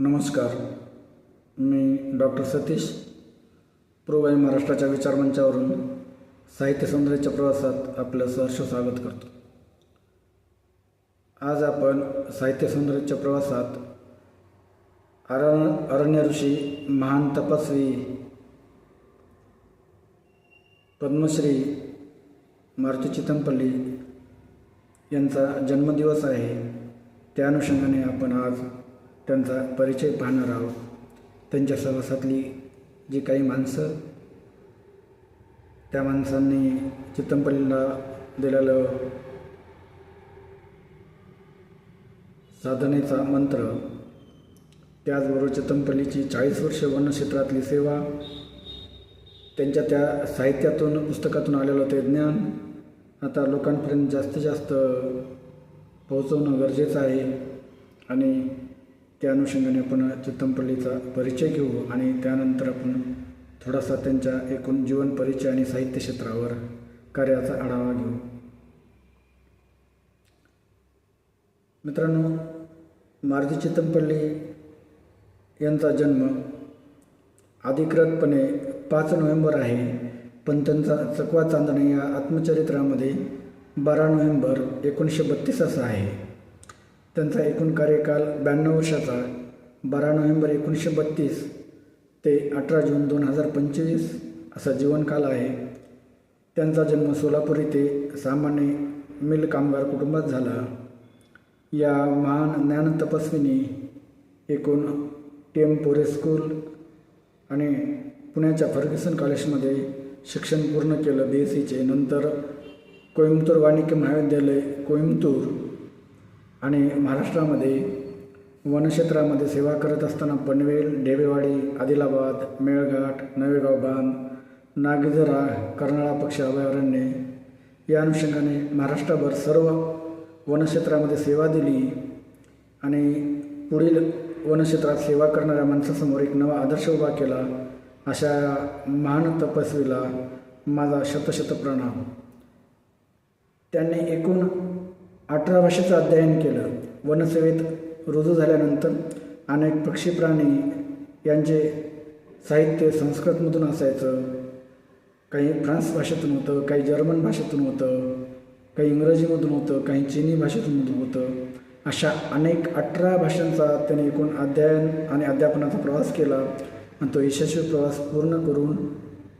नमस्कार. मी डॉक्टर सतीश प्रोवाई महाराष्ट्राच्या विचारमंचावरून साहित्य सौंदर्याच्या प्रवासात आपलं सहर्ष स्वागत करतो. आज आपण साहित्य सौंदर्याच्या प्रवासात अरण अरण्य ऋषी महान तपस्वी पद्मश्री मारुती चितमपल्ली यांचा जन्मदिवस आहे. त्या अनुषंगाने आपण आज त्यांचा परिचय पाहणार आहोत. त्यांच्या सहवासातली जी काही माणसं त्या माणसांनी चित्तमपल्लीला दिलेलं साधनेचा मंत्र त्याचबरोबर चितंपल्लीची चाळीस वर्ष वनक्षेत्रातली सेवा त्यांच्या त्या साहित्यातून पुस्तकातून आलेलं ते ज्ञान आता लोकांपर्यंत जास्तीत जास्त पोहोचवणं गरजेचं आहे. आणि त्या अनुषंगाने आपण चित्तमपल्लीचा परिचय घेऊ आणि त्यानंतर आपण थोडासा त्यांच्या एकूण जीवन परिचय आणि साहित्य क्षेत्रावर कार्याचा आढावा घेऊ. मित्रांनो मारुती चितमपल्ली यांचा जन्म अधिकृतपणे पाच नोव्हेंबर आहे पण त्यांचा चकवा चांदणे या आत्मचरित्रामध्ये बारा नोव्हेंबर एकोणीसशे बत्तीस असा आहे. त्यांचा एकूण कार्यकाल ब्याण्णव वर्षाचा बारा नोव्हेंबर एकोणीसशे बत्तीस ते अठरा जून दोन हजार पंचवीस असा जीवनकाल आहे. त्यांचा जन्म सोलापूर येथे सामान्य मिल कामगार कुटुंबात झाला. या महान ज्ञान तपस्विनी एकूण टी एम पोरे स्कूल आणि पुण्याच्या फर्ग्युसन कॉलेजमध्ये शिक्षण पूर्ण केलं बी एस सीचे नंतर कोईमतूर वाणिज्य महाविद्यालय कोईमतूर आणि महाराष्ट्रामध्ये वनक्षेत्रामध्ये सेवा करत असताना पनवेल डेवेवाडी आदिलाबाद मेळघाट नवेगाव बांध नागझरा कर्नाळा पक्षी अभयारण्ये या अनुषंगाने महाराष्ट्रभर सर्व वनक्षेत्रामध्ये सेवा दिली आणि पुढील वनक्षेत्रात सेवा करणाऱ्या माणसासमोर एक नवा आदर्श उभा केला अशा महान तपस्वीला माझा शतशत प्रणाम. त्यांनी एकूण अठरा भाषेचं अध्ययन केलं. वनसेवेत रुजू झाल्यानंतर अनेक पक्षी प्राणी यांचे साहित्य संस्कृतमधून असायचं. काही फ्रान्स भाषेतून होतं काही जर्मन भाषेतून होतं काही इंग्रजीमधून होतं काही चिनी भाषेतून होतं. अशा अनेक अठरा भाषांचा त्याने एकूण अध्ययन आणि अध्यापनाचा प्रवास केला आणि तो यशस्वी प्रवास पूर्ण करून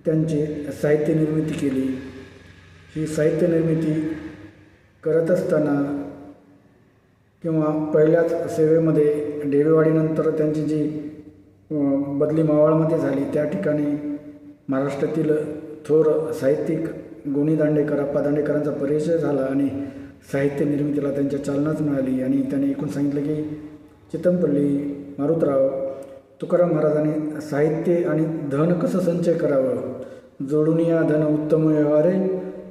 त्यांची साहित्य निर्मिती केली. ही साहित्य निर्मिती करत असताना किंवा पहिल्याच सेवेमध्ये डेवेवाडीनंतर त्यांची जी बदली मावळमध्ये झाली त्या ठिकाणी महाराष्ट्रातील थोर साहित्यिक गोणी दांडेकर अप्पा दांडेकरांचा परिचय झाला आणि साहित्य निर्मितीला त्यांच्या चालनाच मिळाली आणि त्यांनी एकूण सांगितलं की चितमपल्ली मारुतराव तुकाराम महाराजांनी साहित्य आणि धन कसं संचय करावं? जोडून या धन उत्तम व्यवहारे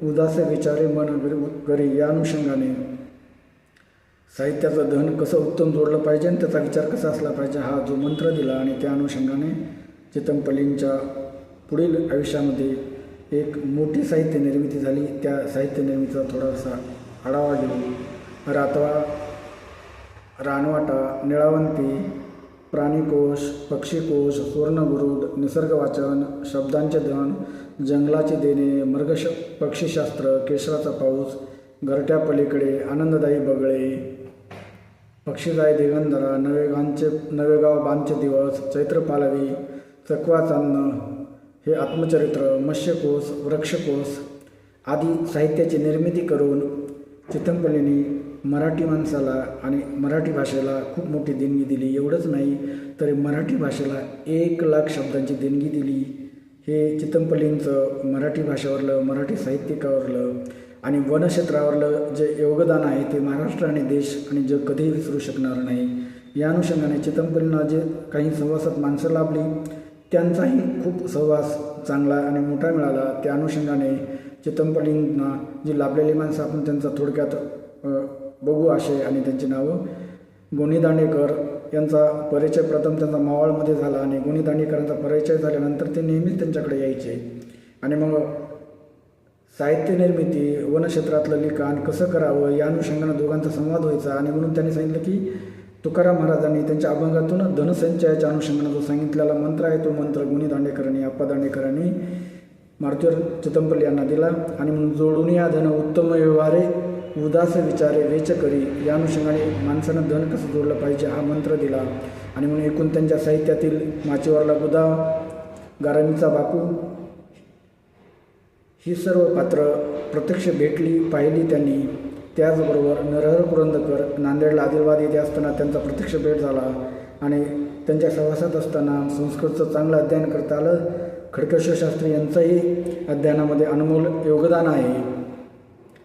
उदासे विचारे मन करी. या अनुषंगाने साहित्याचं धन कसं उत्तम जोडलं पाहिजे आणि त्याचा विचार कसा असला पाहिजे हा जो मंत्र दिला आणि त्या अनुषंगाने चितमपल्लींच्या पुढील आयुष्यामध्ये एक मोठी साहित्य निर्मिती झाली. त्या साहित्य निर्मितीचा थोडासा आढावा घेऊन रातवा रानवाटा निळावंती प्राणीकोश पक्षीकोश सुवर्णगुरुद निसर्गवाचन शब्दांचे धन जंगलाची देणे मृगश पक्षीशास्त्र केशराचा पाऊस घरट्या पलीकडे आनंददायी बगळे पक्षीदाय दिगंधरा नवेगांचे नवेगाव बांधचे दिवस चैत्र पालवी चकवा चांदणं हे आत्मचरित्र मत्स्यकोश वृक्षकोश आदी साहित्याची निर्मिती करून चितंपलेनी मराठी माणसाला आणि मराठी भाषेला खूप मोठी देणगी दिली. एवढंच नाही तर मराठी भाषेला एक लाख शब्दांची देणगी दिली. हे चितमपल्लींचं मराठी भाषेवरलं मराठी साहित्यिकावरलं आणि वनक्षेत्रावरलं जे योगदान आहे ते महाराष्ट्र आणि देश आणि जग कधीही विसरू शकणार नाही. या अनुषंगाने चितमपल्लींना जे काही सहवासात माणसं लाभली त्यांचाही खूप सहवास चांगला आणि मोठा मिळाला. त्या अनुषंगाने चितमपल्लींना जी लाभलेली माणसं आपण त्यांचा थोडक्यात बघू असे आणि त्यांची नावं. गोनी दांडेकर यांचा परिचय प्रथम त्यांचा मावळमध्ये झाला आणि गुणी दांडेकरांचा परिचय झाल्यानंतर ते नेहमीच त्यांच्याकडे यायचे. आणि मग साहित्य निर्मिती वनक्षेत्रातलं लिखाण कसं करावं या अनुषंगानं दोघांचा संवाद व्हायचा आणि म्हणून त्यांनी सांगितलं की तुकाराम महाराजांनी त्यांच्या अभंगातून धनसंचयाच्या अनुषंगानं जो सांगितलेला मंत्र आहे तो मंत्र गुणी दांडेकरांनी आप्पा दांडेकरांनी मारुतीवर चिदंबरली यांना दिला. आणि म्हणून जोडून या धन उत्तम व्यवहारे उदास विचारे वेच करी. या अनुषंगाने माणसानं धन कसं जोडलं पाहिजे हा मंत्र दिला. आणि म्हणून एकूण त्यांच्या साहित्यातील माचीवरला बुधा गारामीचा बापू ही सर्व पात्र प्रत्यक्ष भेटली पाहिली त्यांनी. त्याचबरोबर नरहर पुरंदकर नांदेडला आदिलवाद येथे असताना त्यांचा प्रत्यक्ष भेट झाला. आणि त्यांच्या सहवासात असताना संस्कृतचं चांगलं अध्ययन करता आलं. खडकेश्वर शास्त्री यांचंही अध्ययनामध्ये अनमोल योगदान आहे.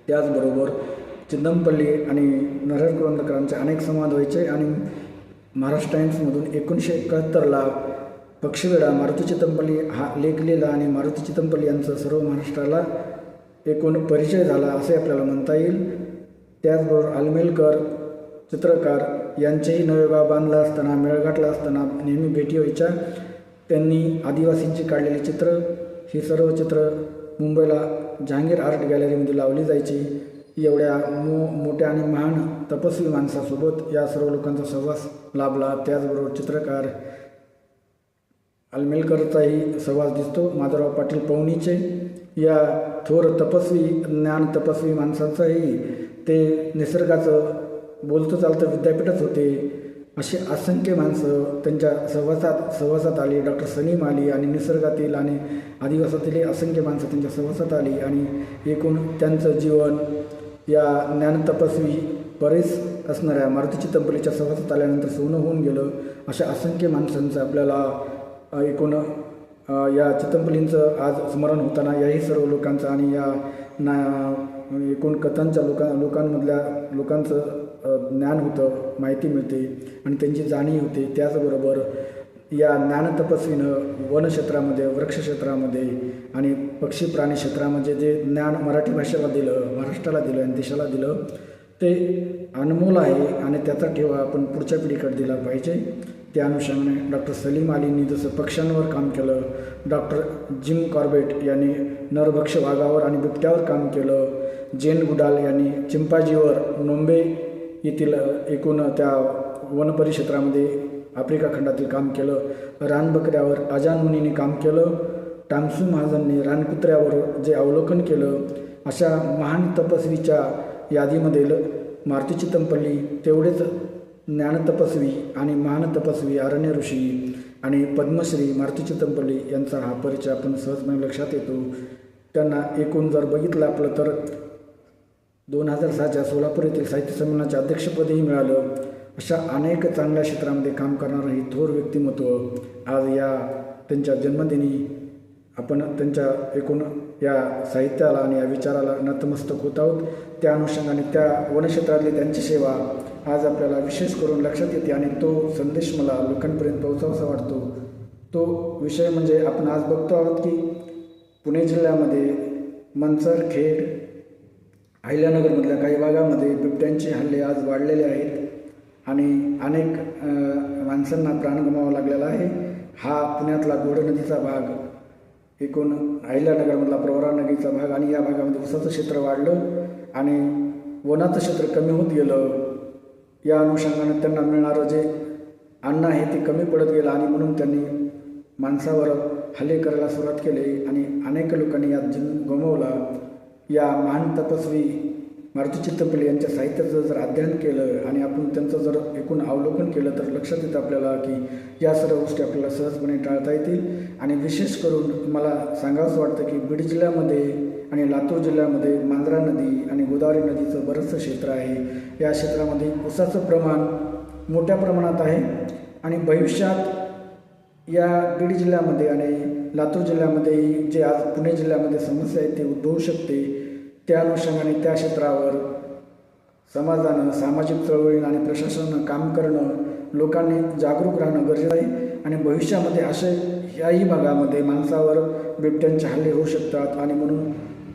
त्याचबरोबर चिदंपल्ली आणि नरहर पुरंदकरांचे अनेक संवाद व्हायचे आणि महाराष्ट्र टाईम्समधून एकोणीसशे एकाहत्तरला पक्षीवेडा मारुती चिदंपल्ली हा लेख लिहिला आणि मारुती चिदंपल्ली यांचं सर्व महाराष्ट्राला एकूण परिचय झाला असे आपल्याला म्हणता येईल. त्याचबरोबर आलमेलकर चित्रकार यांचेही नवेगाव बांधला असताना मेळघाटला असताना नेहमी भेटी व्हायच्या. त्यांनी आदिवासींची काढलेली चित्र ही सर्व चित्र मुंबईला जहांगीर आर्ट गॅलरीमध्ये लावली जायची. एवढ्या मो मोठ्या आणि महान तपस्वी माणसासोबत या सर्व लोकांचा सहवास लाभला. त्याचबरोबर चित्रकार अलमेलकरचाही सहवास दिसतो. माधवराव पाटील पवनीचे या थोर तपस्वी ज्ञान तपस्वी माणसांचाही ते निसर्गाचं बोलतं चालतं विद्यापीठच होते. अशी असंख्य माणसं त्यांच्या सहवासात सहवासात आली. डॉक्टर सलीम आली आणि निसर्गातील आणि आदिवासातील असंख्य माणसं त्यांच्या सहवासात आली आणि एकूण त्यांचं जीवन या ज्ञानतपस्वी बरेच असणाऱ्या मारुती चितंबलीच्या सहवासात आल्यानंतर सोनं होऊन गेलं. अशा असंख्य माणसांचं आपल्याला एकूण या चितंबलींचं आज स्मरण होताना याही सर्व लोकांचं आणि या ना एकूण कथांच्या लोका लोकांमधल्या लोकांचं ज्ञान होतं माहिती मिळते आणि त्यांची जाणीव होते. त्याचबरोबर या ज्ञानतपस्वीनं वनक्षेत्रामध्ये वृक्षक्षेत्रामध्ये आणि पक्षी प्राणी क्षेत्रामध्ये जे ज्ञान मराठी भाषेला दिलं महाराष्ट्राला दिलं आणि देशाला दिलं ते अनमोल आहे आणि त्याचा ठेवा आपण पुढच्या पिढीकडे दिला पाहिजे. त्या अनुषंगाने डॉक्टर सलीम अलींनी जसं पक्ष्यांवर काम केलं डॉक्टर जिम कॉर्बेट यांनी नरभक्ष वाघावर आणि बिबट्यावर काम केलं जेन गुडाल यांनी चिंपाजीवर नोंबे येथील एकूण त्या वनपरिक्षेत्रामध्ये आफ्रिका खंडातील काम केलं. रानबकऱ्यावर अजान मुनीने काम केलं. टामसू महाजनने रानकुत्र्यावर जे अवलोकन केलं अशा महान तपस्वीच्या यादीमध्ये मारुती चितमपल्ली तेवढेच ज्ञानतपस्वी आणि महान तपस्वी अरण्य ऋषी आणि पद्मश्री मारुती चितमपल्ली यांचा हा परिचय आपण सहजपणे लक्षात येतो. त्यांना एकूण जर बघितलं आपलं तर दोन हजार सहाच्या सोलापूर येथील साहित्य संमेलनाचे अध्यक्षपदही मिळालं. अशा अनेक चांगल्या क्षेत्रामध्ये काम करणारं ही थोर व्यक्तिमत्व आज या त्यांच्या जन्मदिनी आपण त्यांच्या एकूण या साहित्याला आणि या विचाराला नतमस्तक होत आहोत. त्या अनुषंगाने त्या वनक्षेत्रातली त्यांची सेवा आज आपल्याला विशेष करून लक्षात येते आणि तो संदेश मला लोकांपर्यंत पोहोचावासा वाटतो. तो विषय म्हणजे आपण आज बघतो आहोत की पुणे जिल्ह्यामध्ये मनसर खेड अहिल्यानगरमधल्या काही भागामध्ये बिबट्यांचे हल्ले आज वाढलेले आहेत आणि अनेक माणसांना प्राण गमावा लागलेला आहे. हा पुण्यातला गोड नदीचा भाग एकूण अहिल्यानगरमधला प्रवरा नदीचा भाग आणि या भागामध्ये उसाचं क्षेत्र वाढलं आणि वनाचं क्षेत्र कमी होत गेलं. या अनुषंगाने त्यांना मिळणारं जे अन्न आहे ते कमी पडत गेलं आणि म्हणून त्यांनी माणसावर हल्ले करायला सुरुवात केली आणि अनेक लोकांनी यात जीव गमावला. या महान तपस्वी मारुती चित्तपल्ली यांच्या साहित्याचं जर अध्ययन केलं आणि आपण त्यांचं जर एकूण अवलोकन केलं तर लक्षात येतं आपल्याला की या सर्व गोष्टी आपल्याला सहजपणे टाळता येतील. आणि विशेष करून मला सांगावंच वाटतं की बीड जिल्ह्यामध्ये आणि लातूर जिल्ह्यामध्ये मांजरा नदी आणि गोदावरी नदीचं बरंचसं क्षेत्र आहे. या क्षेत्रामध्ये ऊसाचं प्रमाण मोठ्या प्रमाणात आहे. आणि भविष्यात या बीड जिल्ह्यामध्ये आणि लातूर जिल्ह्यामध्ये जे आज पुणे जिल्ह्यामध्ये समस्या आहे ती उद्भवू शकते. त्या अनुषंगाने त्या क्षेत्रावर समाजानं सामाजिक चळवळीनं आणि प्रशासनानं काम करणं लोकांनी जागरूक राहणं गरजेचं आहे. आणि भविष्यामध्ये असे याही भागामध्ये माणसावर बिबट्यांचे हल्ले होऊ शकतात. आणि म्हणून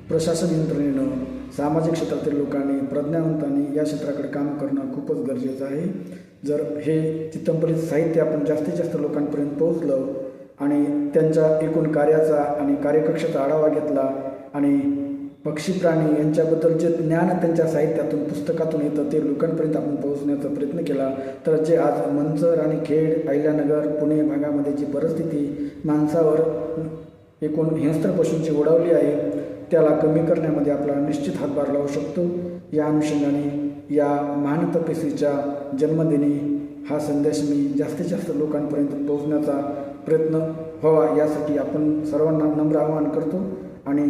प्रशासन यंत्रणेनं सामाजिक क्षेत्रातील लोकांनी प्रज्ञावंतांनी या क्षेत्राकडे काम करणं खूपच गरजेचं आहे. जर हे चितंबरीत साहित्य आपण जास्तीत जास्त लोकांपर्यंत पोहोचलं आणि त्यांच्या एकूण कार्याचा आणि कार्यकक्षेचा आढावा घेतला आणि पक्षी प्राणी यांच्याबद्दल जे ज्ञान त्यांच्या साहित्यातून पुस्तकातून येतं ते लोकांपर्यंत आपण पोहोचण्याचा प्रयत्न केला. तर जे आज मंचर आणि खेड अहिल्यानगर पुणे भागामध्ये जी परिस्थिती माणसावर एकूण हिंस्त्र पशूंची ओढावली आहे त्याला कमी करण्यामध्ये आपला निश्चित हातभार लावू शकतो. या अनुषंगाने या महान तपस्वीच्या जन्मदिनी हा संदेश मी जास्तीत जास्त लोकांपर्यंत पोहोचण्याचा प्रयत्न व्हावा यासाठी आपण सर्वांना नम्र आवाहन करतो. आणि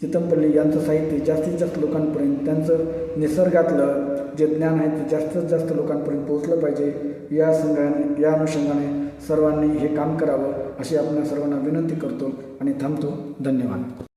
चितमपल्ली यांचं साहित्य जास्तीत जास्त लोकांपर्यंत त्यांचं निसर्गातलं जे ज्ञान आहे ते जास्तीत जास्त लोकांपर्यंत पोहोचलं पाहिजे. या संघाने या अनुषंगाने सर्वांनी हे काम करावं अशी आपण सर्वांना विनंती करतो आणि थांबतो. धन्यवाद.